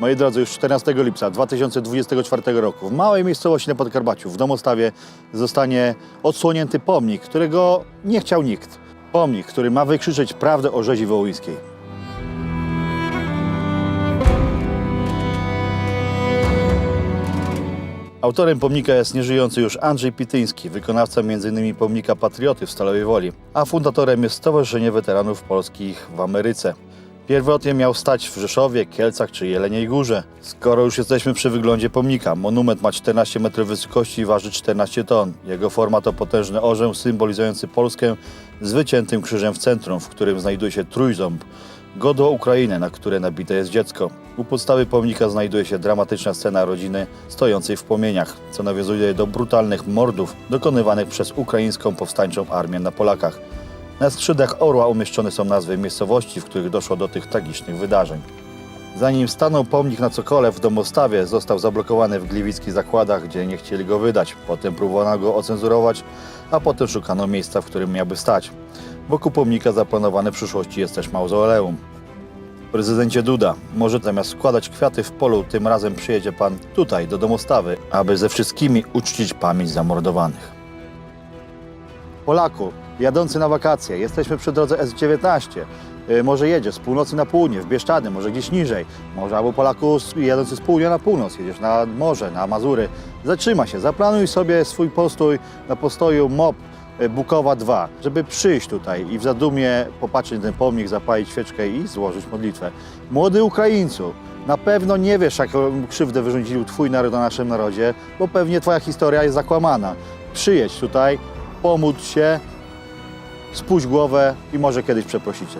Moi drodzy, już 14 lipca 2024 roku w małej miejscowości na Podkarpaciu w Domostawie zostanie odsłonięty pomnik, którego nie chciał nikt. Pomnik, który ma wykrzyczeć prawdę o rzezi wołyńskiej. Autorem pomnika jest nieżyjący już Andrzej Pityński, wykonawca m.in. pomnika Patrioty w Stalowej Woli, a fundatorem jest Stowarzyszenie Weteranów Polskich w Ameryce. Pierwotnie miał stać w Rzeszowie, Kielcach czy Jeleniej Górze. Skoro już jesteśmy przy wyglądzie pomnika, monument ma 14 metrów wysokości i waży 14 ton. Jego forma to potężny orzeł symbolizujący Polskę z wyciętym krzyżem w centrum, w którym znajduje się trójząb, godło Ukrainy, na które nabite jest dziecko. U podstawy pomnika znajduje się dramatyczna scena rodziny stojącej w płomieniach, co nawiązuje do brutalnych mordów dokonywanych przez ukraińską powstańczą armię na Polakach. Na skrzydłach orła umieszczone są nazwy miejscowości, w których doszło do tych tragicznych wydarzeń. Zanim stanął pomnik na Cokole w Domostawie, został zablokowany w gliwickich zakładach, gdzie nie chcieli go wydać. Potem próbowano go ocenzurować, a potem szukano miejsca, w którym miałby stać. Wokół pomnika zaplanowane w przyszłości jest też mauzoleum. Prezydencie Duda, może zamiast składać kwiaty w polu, tym razem przyjedzie pan tutaj, do Domostawy, aby ze wszystkimi uczcić pamięć zamordowanych. Polaku, jadący na wakacje, jesteśmy przy drodze S19. Y, Może jedziesz z północy na południe, w Bieszczady, może gdzieś niżej. Może albo Polaku jadący z południa na północ, jedziesz na morze, na Mazury. Zatrzymaj się, zaplanuj sobie swój postój na postoju MOP y, Bukowa 2, żeby przyjść tutaj i w zadumie popatrzeć na ten pomnik, zapalić świeczkę i złożyć modlitwę. Młody Ukraińcu, na pewno nie wiesz, jaką krzywdę wyrządził Twój naród na naszym narodzie, bo pewnie Twoja historia jest zakłamana. Przyjedź tutaj, pomódl się, spuść głowę i może kiedyś przeprosicie.